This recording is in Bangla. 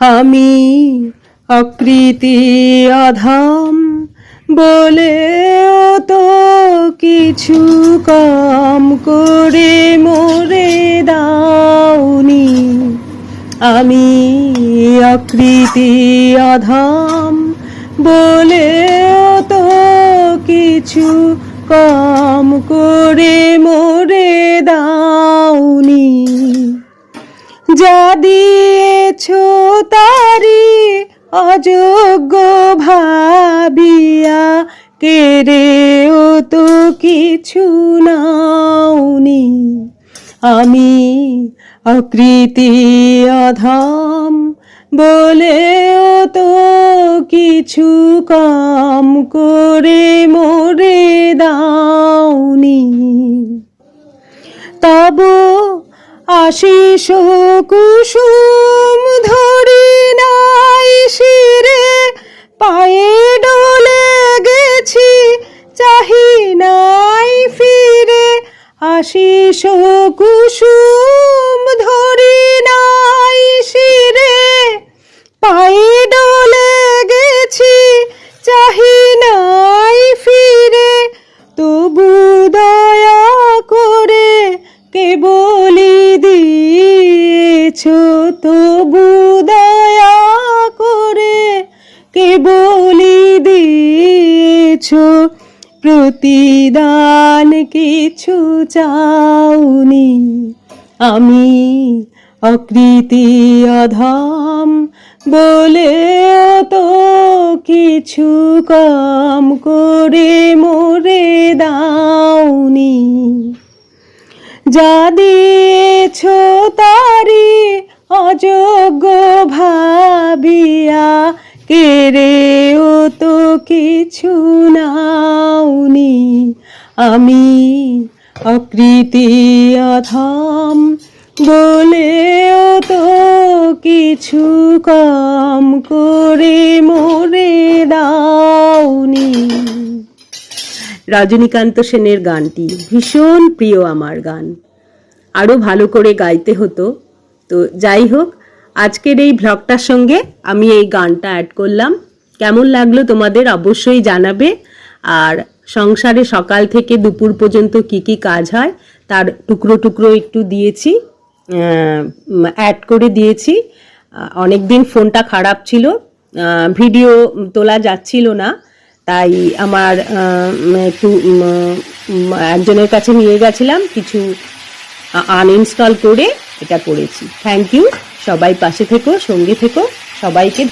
আমি অকৃতি অধাম বলে তো কিছু কম করে মোরে দাওনি। আমি অকৃতি অধাম বলে তো কিছু কম করে মোরে দাওনি। যা দিয়েছ তারি অযোগ্য ভাবিয়া কেড়ে ও তো কিছু নাওনি। আমি অকৃতি অধম, বলেও তো কিছু কম করে মোরে দাওনি। তব আশিস কুসুম ধরি নাই শিরে, পায়ে ডলে গেছি, চাহি নাই ফিরে। আশিস কুসুম ধরি নাই শিরে, পায়ে ডলে গেছি, চাহি নাই ফিরে। তবু দয়া দিয়েছ প্রতিদান কিছু চাওনি। আমি অকৃতি অধম বলে তো কিছু কম করে মোরে দাওনি। যা দিয়েছ তারি অযোগ্য ভাবিয়া কেড়ে কিছু নাওনি। আমি অকৃতি অথম বলেও তো কিছু কম করে মোরে দাওনি। রজনীকান্ত সেনের গানটি ভীষণ প্রিয় আমার গান। আরও ভালো করে গাইতে হতো। তো যাই হোক, আজকের এই ভ্লগটার সঙ্গে আমি এই গানটা অ্যাড করলাম। কেমন লাগল তোমাদের অবশ্যই জানাবে। আর সংসারে সকাল থেকে দুপুর পর্যন্ত কি কি কাজ হয়, তার টুকরো টুকরো একটু দিয়েছি অ্যাড করে দিয়েছি। অনেক দিন ফোনটা খারাপ ছিল ভিডিও তোলা যাচ্ছিল না, তাই আমার একটু একজনের কাছে নিয়ে গেছিলাম, কিছু আনইনস্টল করে এটা করেছি। থ্যাংক ইউ সবাই পাশে থেকো, সঙ্গে থেকো, সবাইকে